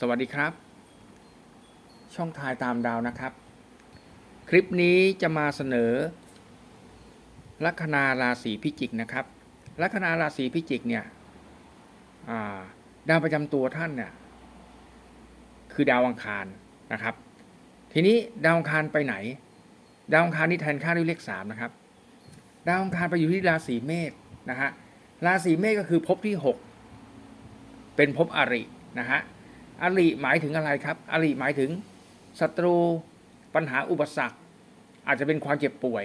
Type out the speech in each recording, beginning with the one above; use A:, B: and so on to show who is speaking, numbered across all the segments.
A: สวัสดีครับ ช่องทายตามดาวนะครับ คลิปนี้จะมาเสนอ ลัคนาราศีพิจิกนะครับ ลัคนาราศีพิจิกเนี่ยาดาวประจำตัวท่านเนี่ยคือดาวอังคารนะครับ ทีนี้ดาวอังคารไปไหน ดาวอังคารนี่แทนค่าด้วยเลขสามนะครับ ดาวอังคารไปอยู่ที่ราศีเมษนะฮะราศีเมษก็คือภพที่หกเป็นภพอรินะฮะ อริหมายถึงอะไรครับ อริหมายถึงศัตรูปัญหาอุปสรรค อาจจะเป็นความเจ็บป่วย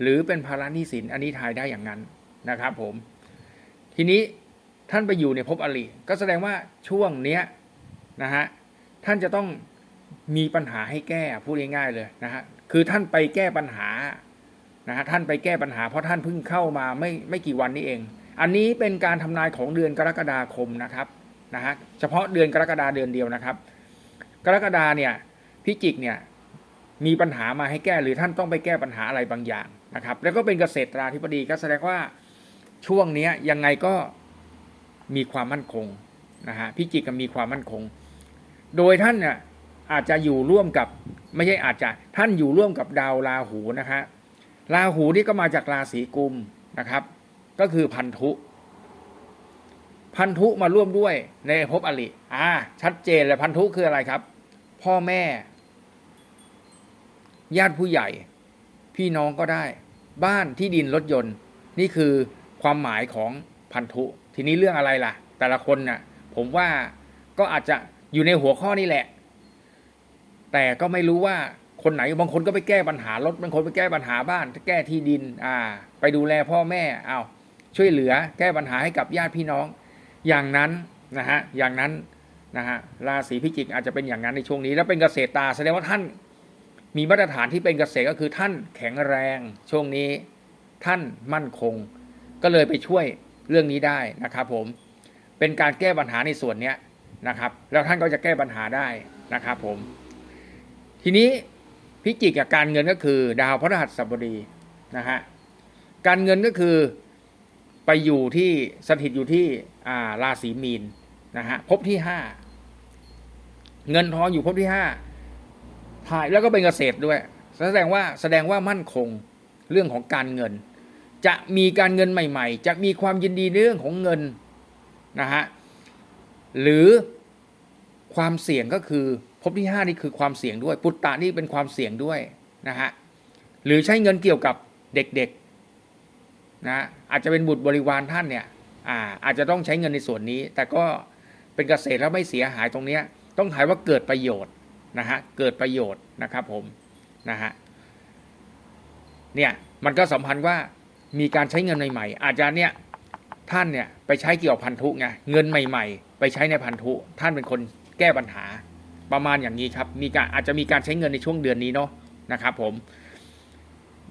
A: หรือเป็นภาระหนี้สินอันนี้ทายได้อย่างนั้นนะครับ ผม ทีนี้ท่านไปอยู่ในภพอริก็แสดงว่าช่วงเนี้ยนะฮะท่านจะต้องมีปัญหาให้แก้พูดง่ายๆเลยนะฮะคือท่านไปแก้ปัญหานะฮะท่านไปแก้ปัญหา เพราะท่านเพิ่งเข้ามาไม่ไม่กี่วันนี้เอง อันนี้เป็นการทำนายของเดือนกรกฎาคมนะครับ นะฮะเฉพาะเดือนกรกฎาเดือนเดียวนะครับ กรกฎาเนี่ยพิจิกเนี่ยมีปัญหามาให้แก้หรือท่านต้องไปแก้ปัญหาอะไรบางอย่างนะครับ แล้วก็เป็นเกษตราธิบดีก็แสดงว่าช่วงนี้ยังไงก็มีความมั่นคงนะฮะพิจิกก็มีความมั่นคง โดยท่านเนี่ยอาจจะอยู่ร่วมกับไม่ใช่อาจจะท่านอยู่ร่วมกับดาวราหูนะฮะราหูนี่ก็มาจากราศีกุมนะครับ ก็คือพันธุ พันธุมาร่วมด้วยในภพอริอ่า ชัดเจนเลยพันธุคืออะไรครับ พ่อแม่ ญาติผู้ใหญ่ พี่น้องก็ได้ บ้านที่ดินรถยนต์ นี่คือความหมายของพันธุ ทีนี้เรื่องอะไรล่ะ แต่ละคนน่ะ ผมว่าก็อาจจะอยู่ในหัวข้อนี่แหละ แต่ก็ไม่รู้ว่าคนไหนบางคนก็ไปแก้ปัญหารถบางคนไปแก้ปัญหาบ้านแก้ที่ดิน อ่า ไปดูแลพ่อแม่เอาช่วยเหลือ แก้ปัญหาให้กับญาติพี่น้อง อย่างนั้นนะฮะอย่างนั้นนะฮะราศีพิจิกอาจจะเป็นอย่างนั้นในช่วงนี้ แล้วเป็นเกษตรตาแสดงว่าท่านมีมาตรฐานที่เป็นเกษตรก็คือท่านแข็งแรงช่วงนี้ท่านมั่นคง ก็เลยไปช่วยเรื่องนี้ได้นะครับผมเป็นการแก้ปัญหาในส่วนเนี้ยนะครับ แล้วท่านก็จะแก้ปัญหาได้นะครับผม ทีนี้พิจิกกับการเงินก็คือ ดาวพฤหัสบดีนะฮะการเงินก็คือ ไปอยู่ที่สถิตอยู่ที่อ่าราศีมีนนะฮะภพที่ห้าเงินทองอยู่ภพที่ห้าถ่ายแล้วก็เป็นเกษตรด้วย แสดงว่าแสดงว่ามั่นคงเรื่องของการเงิน จะมีการเงินใหม่ ๆ จะมีความยินดีเรื่องของเงินนะฮะหรือความเสี่ยงก็คือภพที่ห้านี่คือความเสี่ยงด้วย ปุตตะนี่เป็นความเสี่ยงด้วยนะฮะหรือใช้เงินเกี่ยวกับเด็กๆ นะอาจจะเป็นบุตรบริวารท่านเนี่ยอาอาจจะต้องใช้เงินในส่วนนี้ แต่ก็เป็นเกษตรแล้วไม่เสียหายตรงเนี้ยต้องถ่ายว่าเกิดประโยชน์นะฮะเกิดประโยชน์นะครับผมนะฮะเนี่ยมันก็สัมพันธ์ว่ามีการใช้เงินใหม่ๆอาจจะเนี่ยท่านเนี่ยไปใช้เกี่ยวกับพันธุไงเงินใหม่ ๆ ไปใช้ในพันธุ ท่านเป็นคนแก้ปัญหาประมาณอย่างนี้ครับมีการอาจจะมีการใช้เงินในช่วงเดือนนี้เนาะนะครับผม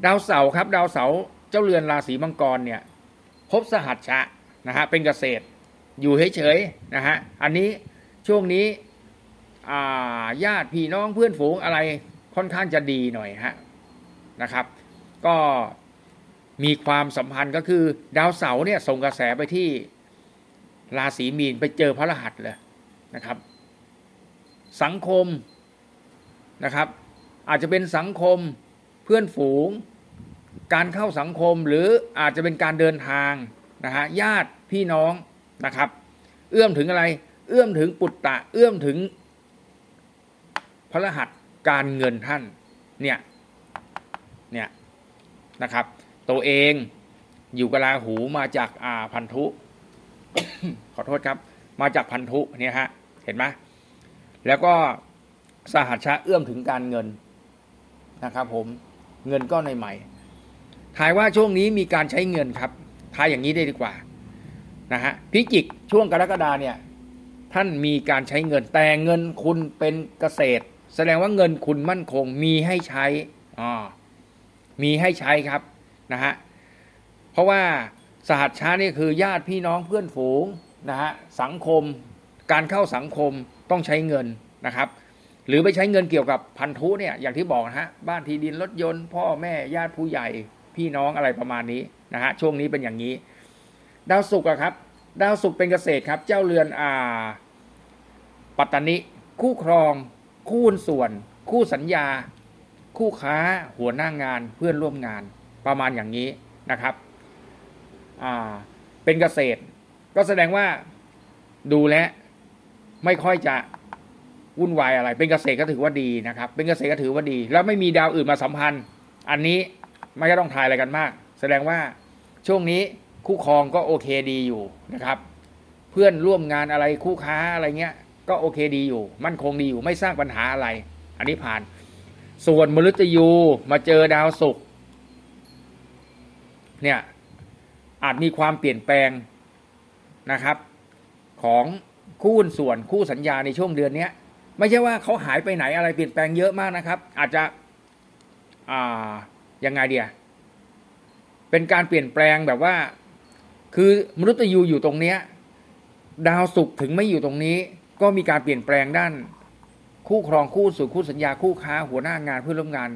A: ดาวเสาร์ครับดาวเสาร์ เจ้าเรือนราศีมังกรเนี่ยพบสหัชชะนะฮะเป็นเกษตรอยู่เฉยๆนะฮะอันนี้ช่วงนี้ญาติพี่น้องเพื่อนฝูงอะไรค่อนข้างจะดีหน่อยฮะนะครับ ก็มีความสัมพันธ์ก็คือดาวเสาร์เนี่ยส่งกระแสไปที่ราศีมีนไปเจอพระรหัสเลยนะครับ สังคมนะครับ อาจจะเป็นสังคมเพื่อนฝูง การเข้าสังคมหรืออาจจะเป็นการเดินทางนะฮะญาติพี่น้องนะครับ เอื้อมถึงอะไร เอื้อมถึงปุตตะ เอื้อมถึงพระรหัสการเงินท่านเนี่ยเนี่ยนะครับ ตัวเองอยู่กับราหูมาจากอาพันธุ ขอโทษครับ มาจากพันธุเนี่ยฮะเห็นไหมแล้วก็สหัชชะเอื้อมถึงการเงินนะครับผมเงินก้อนใหม่ ทายว่าช่วงนี้มีการใช้เงินครับ ทายอย่างนี้ได้ดีกว่านะฮะพิจิกช่วงกรกฎาเนี่ย ท่านมีการใช้เงินแต่เงินคุณเป็นเกษตร แสดงว่าเงินคุณมั่นคงมีให้ใช้อ่ามีให้ใช้ครับนะฮะเพราะว่าสหัสช้านี่คือญาติพี่น้องเพื่อนฝูงนะฮะสังคม การเข้าสังคมต้องใช้เงินนะครับ หรือไปใช้เงินเกี่ยวกับพันธุเนี่ยอย่างที่บอกนะฮะบ้านที่ดินรถยนต์ พ่อแม่ญาติผู้ใหญ่ พี่น้องอะไรประมาณนี้นะฮะช่วงนี้เป็นอย่างนี้ ดาวศุกร์อะครับ ดาวศุกร์เป็นเกษตรครับ เจ้าเรือนอ่า ปัตตานิ คู่ครอง คู่หุ้นส่วน คู่สัญญา คู่ค้า หัวหน้างานเพื่อนร่วมงานประมาณอย่างนี้นะครับอ่าเป็นเกษตร ก็แสดงว่าดูแลไม่ค่อยจะวุ่นวายอะไร เป็นเกษตรก็ถือว่าดีนะครับ เป็นเกษตรก็ถือว่าดี แล้วไม่มีดาวอื่นมาสัมพันธ์ อันนี้ ไม่ต้องทายอะไรกันมาก แสดงว่าช่วงนี้คู่ครองก็โอเคดีอยู่นะครับ เพื่อนร่วมงานอะไรคู่ค้าอะไรเงี้ย ก็โอเคดีอยู่ มั่นคงดีอยู่ไม่สร้างปัญหาอะไร อันนี้ผ่าน ส่วนมฤตยูมาเจอดาวศุกร์เนี่ยอาจมีความเปลี่ยนแปลงนะครับ ของคู่ส่วนคู่สัญญาในช่วงเดือนเนี้ยไม่ใช่ว่าเขาหายไปไหนอะไรเปลี่ยนแปลงเยอะมากนะครับ อาจจะอ่า ยังไงเดียเป็นการเปลี่ยนแปลงแบบว่า คือมนุษย์ยูอยู่ตรงเนี้ย ดาวศุกร์ถึงไม่อยู่ตรงนี้ ก็มีการเปลี่ยนแปลงด้าน คู่ครองคู่สู่คู่สัญญาคู่ค้า หัวหน้างานเพื่อนร่วมงาน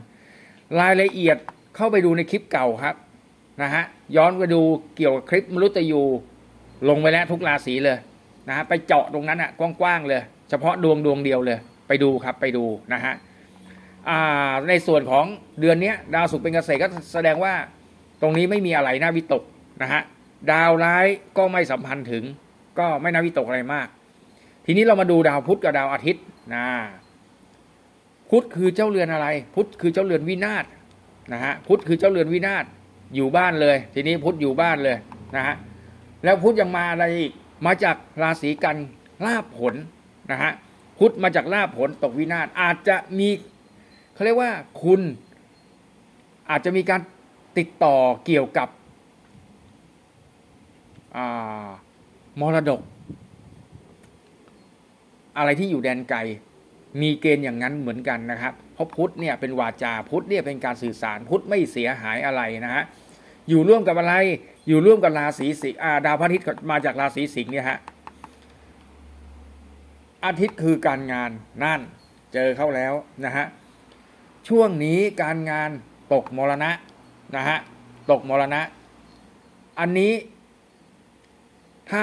A: รายละเอียดเข้าไปดูในคลิปเก่าครับนะฮะย้อนไปดูเกี่ยวกับคลิปมนุษย์ยูลงไปแล้วทุกราศีเลยนะฮะไปเจาะตรงนั้นอะกว้างๆเลย เฉพาะดวงดวงเดียวเลย ไปดูครับไปดูนะฮะ ในส่วนของเดือนนี้ดาวศุกร์เป็นเกษตรก็แสดงว่าตรงนี้ไม่มีอะไรน่าวิตกนะฮะดาวร้ายก็ไม่สัมพันธ์ถึง ก็ไม่น่าวิตกอะไรมาก ทีนี้เรามาดูดาวพุธกับดาวอาทิตย์นะพุธคือเจ้าเรือนอะไร พุธคือเจ้าเรือนวินาศนะฮะพุธคือเจ้าเรือนวินาศอยู่บ้านเลย ทีนี้พุธอยู่บ้านเลยนะฮะแล้วพุธยังมาอะไรอีกมาจากราศีกันลาภผลนะฮะพุธมาจากลาภผลตกวินาศอาจจะมี เขาเรียกว่าคุณอาจจะมีการติดต่อเกี่ยวกับมรดก อะไรที่อยู่แดนไกล มีเกณฑ์อย่างนั้นเหมือนกันนะครับ เพราะพุทธเนี่ยเป็นวาจาพุทธเนี่ยเป็นการสื่อสารพุทธไม่เสียหายอะไรนะฮะอยู่ร่วมกับอะไรอยู่ร่วมกับราศีสิงห์ดาวพระอาทิตย์มาจากราศีสิงห์เนี่ยฮะอาทิตย์คือการงานนั่นเจอเข้าแล้วนะฮะ ช่วงนี้การงานตกมรณะนะฮะตกมรณะ อันนี้ถ้า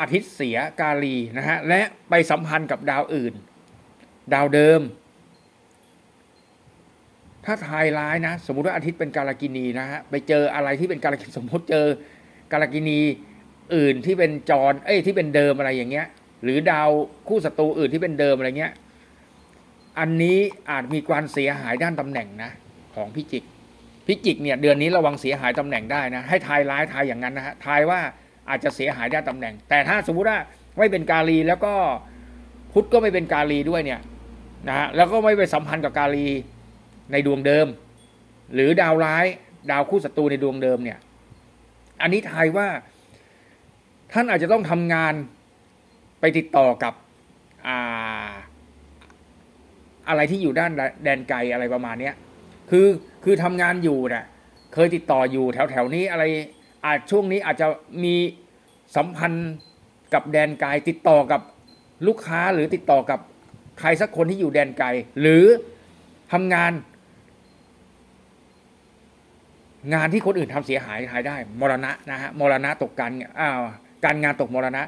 A: อาทิตย์เสียกาลีนะฮะและไปสัมพันธ์กับดาวอื่น ดาวเดิม ถ้าทายร้ายนะ สมมติว่าอาทิตย์เป็นกาลกินีนะฮะไปเจออะไรที่เป็นกาลกินีสมมติเจอกาลกินีอื่นที่เป็นจรเอ้ยที่เป็นเดิมอะไรอย่างเงี้ย หรือดาวคู่ศัตรูอื่นที่เป็นเดิมอะไรเงี้ย อันนี้อาจมีความเสียหายด้านตำแหน่งนะของพิจิกพิจิกเนี่ยเดือนนี้ระวังเสียหายตำแหน่งได้นะให้ทายร้ายทายอย่างนั้นนะฮะทายว่าอาจจะเสียหายด้านตำแหน่ง แต่ถ้าสมมุติว่าไม่เป็นกาลีแล้วก็พุทธก็ไม่เป็นกาลีด้วยเนี่ยนะฮะแล้วก็ไม่ไปสัมพันธ์กับกาลีในดวงเดิม หรือดาวร้ายดาวคู่ศัตรูในดวงเดิมเนี่ย อันนี้ทายว่า ท่านอาจจะต้องทำงานไปติดต่อกับอ่า อะไรที่อยู่ด้านแดนไกลอะไรประมาณเนี้ยคือคือทำงานอยู่เนะ่ะเคยติดต่ออยู่แถวแถวนี้อะไรอาจช่วงนี้อาจจะมีสัมพันธ์กับแดนไกลติดต่อกับลูกค้าหรือติดต่อกับใครสักคนที่อยู่แดนไกลหรือทำงาน งานที่คนอื่นทำเสียหายหายได้ มรณะนะฮะมรณะตกการอ้าวการงานตกมรณะ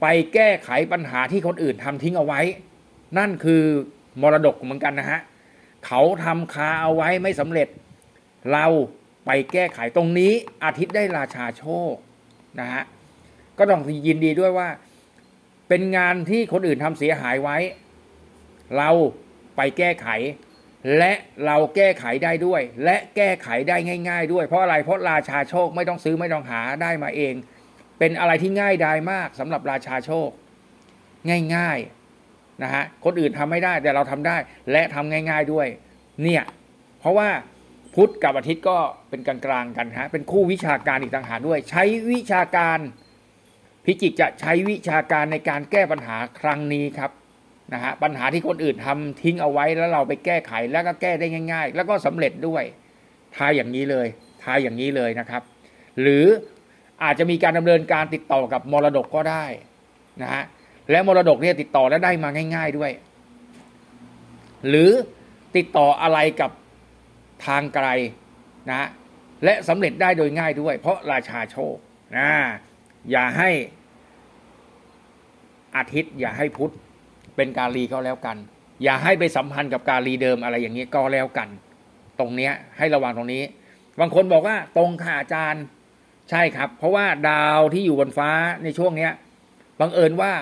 A: ไปแก้ไขปัญหาที่คนอื่นทำทิ้งเอาไว้ นั่นคือ มรดกเหมือนกันนะฮะเขาทำคาเอาไว้ไม่สำเร็จ เราไปแก้ไขตรงนี้อาทิตย์ได้ราชาโชคนะฮะก็ต้องยินดีด้วยว่า เป็นงานที่คนอื่นทำเสียหายไว้ เราไปแก้ไข และเราแก้ไขได้ด้วย และแก้ไขได้ง่าย ๆ ด้วยเพราะอะไรเพราะราชาโชคไม่ต้องซื้อไม่ต้องหาได้มาเอง เป็นอะไรที่ง่ายดายมากสำหรับราชาโชค ง่าย ๆ นะฮะคนอื่นทำไม่ได้แต่เราทำได้ และทำง่าย ๆด้วย เนี่ยเพราะว่าพุธกับอาทิตย์ก็เป็นกลางๆกันฮะเป็นคู่วิชาการอีกต่างหากด้วย ใช้วิชาการพิจิกจะใช้วิชาการในการแก้ปัญหาครั้งนี้ครับนะฮะปัญหาที่คนอื่นทำทิ้งเอาไว้แล้วเราไปแก้ไขแล้วก็แก้ได้ง่าย ๆ แล้วก็สำเร็จด้วยทายอย่างนี้เลยทายอย่างนี้เลยนะครับ หรืออาจจะมีการดำเนินการติดต่อกับมรดกก็ได้นะฮะ และมรดกเนี่ยติดต่อแล้วได้มาง่าย ๆด้วย หรือติดต่ออะไรกับทางไกลนะและสำเร็จได้โดยง่ายด้วย เพราะราชาโชคนะอย่าให้อาทิตย์ อย่าให้พุธเป็นกาลีก็แล้วกัน อย่าให้ไปสัมพันธ์กับกาลีเดิมอะไรอย่างนี้ก็แล้วกัน ตรงเนี้ยให้ระวังตรงนี้ บางคนบอกว่าตรงค่ะอาจารย์ใช่ครับ เพราะว่าดาวที่อยู่บนฟ้าในช่วงเนี้ยบังเอิญว่า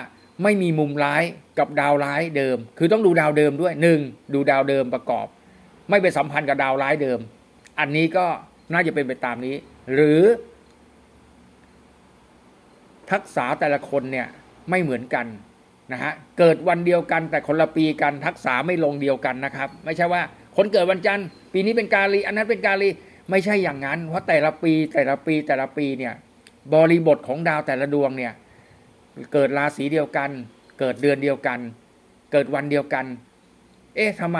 A: ไม่มีมุมร้ายกับดาวร้ายเดิม คือต้องดูดาวเดิมด้วยหนึ่งดูดาวเดิมประกอบ ไม่ไปสัมพันธ์กับดาวร้ายเดิม อันนี้ก็น่าจะเป็นไปตามนี้ หรือ ทักษะแต่ละคนเนี่ยไม่เหมือนกันนะฮะเกิดวันเดียวกันแต่คนละปีกันทักษะไม่ลงเดียวกันนะครับ ไม่ใช่ว่าคนเกิดวันจันทร์ ปีนี้เป็นกาลีอันนั้นเป็นกาลีไม่ใช่อย่างนั้น เพราะแต่ละปีแต่ละปีแต่ละปีเนี่ยบริบทของดาวแต่ละดวงเนี่ย เกิดราศีเดียวกัน เกิดเดือนเดียวกัน เกิดวันเดียวกัน เอ๊ะทำไม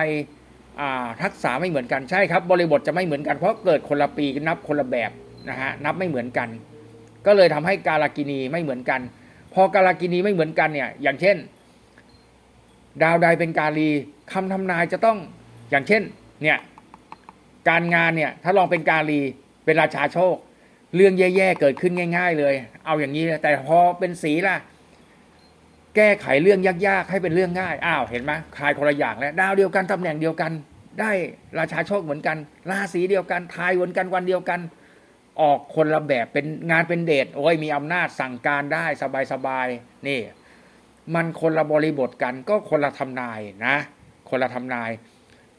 A: ทักษะไม่เหมือนกันใช่ครับ บริบทจะไม่เหมือนกันเพราะเกิดคนละปีนับคนละแบบนะฮะนับไม่เหมือนกัน ก็เลยทำให้กาลกินีไม่เหมือนกัน พอกาลกินีไม่เหมือนกันเนี่ยอย่างเช่น ดาวใดเป็นกาลีคำทำนายจะต้องอย่างเช่นเนี่ยการงานเนี่ยถ้าลองเป็นกาลีเป็นราชาโชค เรื่องแย่ๆเกิดขึ้นง่าย ๆ เลย เอาอย่างนี้แต่พอเป็นสีล่ะ แก้ไขเรื่องยากๆให้เป็นเรื่องง่ายอ้าวเห็นไหมคลายคนละอย่างแล้วดาวเดียวกันตำแหน่งเดียวกัน ได้ราชาโชคเหมือนกัน ราศีเดียวกันทายเหมือนกันวันเดียวกัน ออกคนละแบบเป็นงานเป็นเดชโอ้ยมีอำนาจสั่งการได้สบายๆนี่ มันคนละบริบทกันก็คนละทำนายนะ คนละทำนาย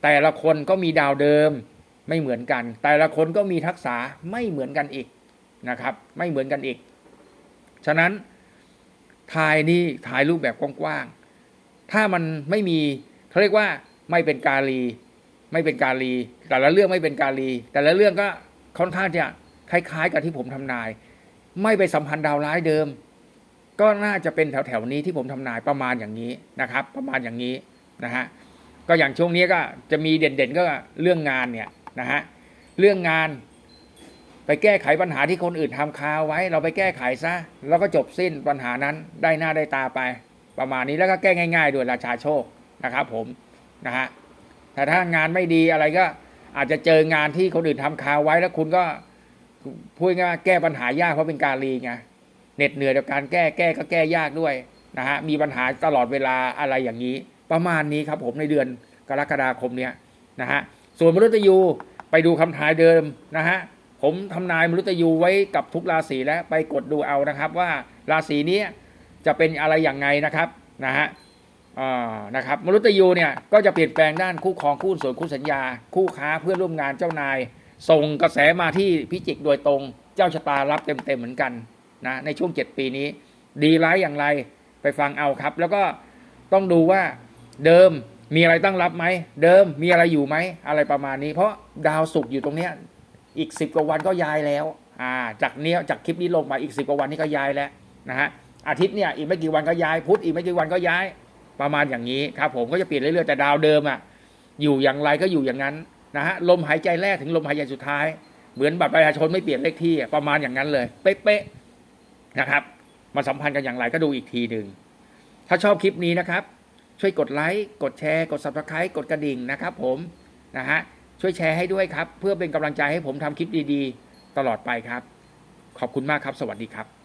A: แต่ละคนก็มีดาวเดิมไม่เหมือนกัน แต่ละคนก็มีทักษะไม่เหมือนกันอีก นะครับ ไม่เหมือนกันอีก ฉะนั้นทายนี่ทายรูปแบบกว้างๆ ถ้ามันไม่มีเขาเรียกว่าไม่เป็นกาลี ไม่เป็นกาลี แต่ละเรื่องไม่เป็นกาลี แต่ละเรื่องก็ค่อนข้างจะคล้าย ๆ กับที่ผมทำนาย ไม่ไปสัมพันธ์ดาวร้ายเดิม ก็น่าจะเป็นแถวๆนี้ที่ผมทำนายประมาณอย่างนี้นะครับ ประมาณอย่างนี้นะฮะก็อย่างช่วงนี้ก็จะมีเด่นๆก็เรื่องงานเนี่ยนะฮะเรื่องงาน ไปแก้ไขปัญหาที่คนอื่นทำคาไว้ เราไปแก้ไขซะ แล้วก็จบสิ้นปัญหานั้นได้หน้าได้ตาไป ประมาณนี้แล้วก็แก้ง่าย ๆ ด้วยราชาโชคนะครับ ผมนะฮะแต่ถ้างานไม่ดีอะไรก็อาจจะเจองานที่คนอื่นทำคาไว้แล้วคุณก็พูดง่ายแก้ปัญหายากเพราะเป็นการลีไงเหน็ดเหนื่อยกับการแก้แก้ก็แก้ยากด้วยนะฮะมีปัญหาตลอดเวลาอะไรอย่างนี้ ประมาณนี้ครับ ผมในเดือนกรกฎาคมเนี้ยนะฮะส่วนมฤตยูไปดูคำทายเดิมนะฮะ ผมทำนายมฤตยูไว้กับทุกราศีแล้วไปกดดูเอานะครับว่าราศีนี้จะเป็นอะไรอย่างไงนะครับนะฮะนะครับมฤตยูเนี่ยก็จะเปลี่ยนแปลงด้านคู่ครองคู่ส่วนคู่สัญญา คู่ค้าเพื่อนร่วมงานเจ้านาย ส่งกระแสมาที่พิจิกโดยตรงเจ้าชะตารับเต็มๆเหมือนกันนะในช่วง 7 ปีนี้ ดีร้ายอย่างไรไปฟังเอาครับ แล้วก็ต้องดูว่าเดิมมีอะไรตั้งรับไหมเดิมมีอะไรอยู่ไหมอะไรประมาณนี้ เพราะดาวศุกร์อยู่ตรงเนี้ย อีก 10 กว่าวันก็ย้ายแล้วอ่าจากเนี้ยจากคลิปนี้ลงมาอีก 10 กว่าวันนี้ก็ย้ายแล้วนะฮะอาทิตย์เนี่ยอีกไม่กี่วันก็ย้ายพุธอีกไม่กี่วันก็ย้ายประมาณอย่างนี้ครับผมก็จะเปลี่ยนเรื่อยๆแต่ดาวเดิมอะอยู่อย่างไรก็อยู่อย่างนั้นนะฮะลมหายใจแรกถึงลมหายใจสุดท้าย เหมือนบัตรประชาชนไม่เปลี่ยนเลขที่อะประมาณอย่างนั้นเลย เป๊ะๆนะครับมาสัมพันธ์กันอย่างไรก็ดูอีกทีหนึ่งถ้าชอบคลิปนี้นะครับ ช่วยกดไลค์กดแชร์ กด subscribe กดกระดิ่งนะครับผมนะฮะ ช่วยแชร์ให้ด้วยครับ เพื่อเป็นกำลังใจให้ผมทำคลิปดีๆ ตลอดไปครับ ขอบคุณมากครับ สวัสดีครับ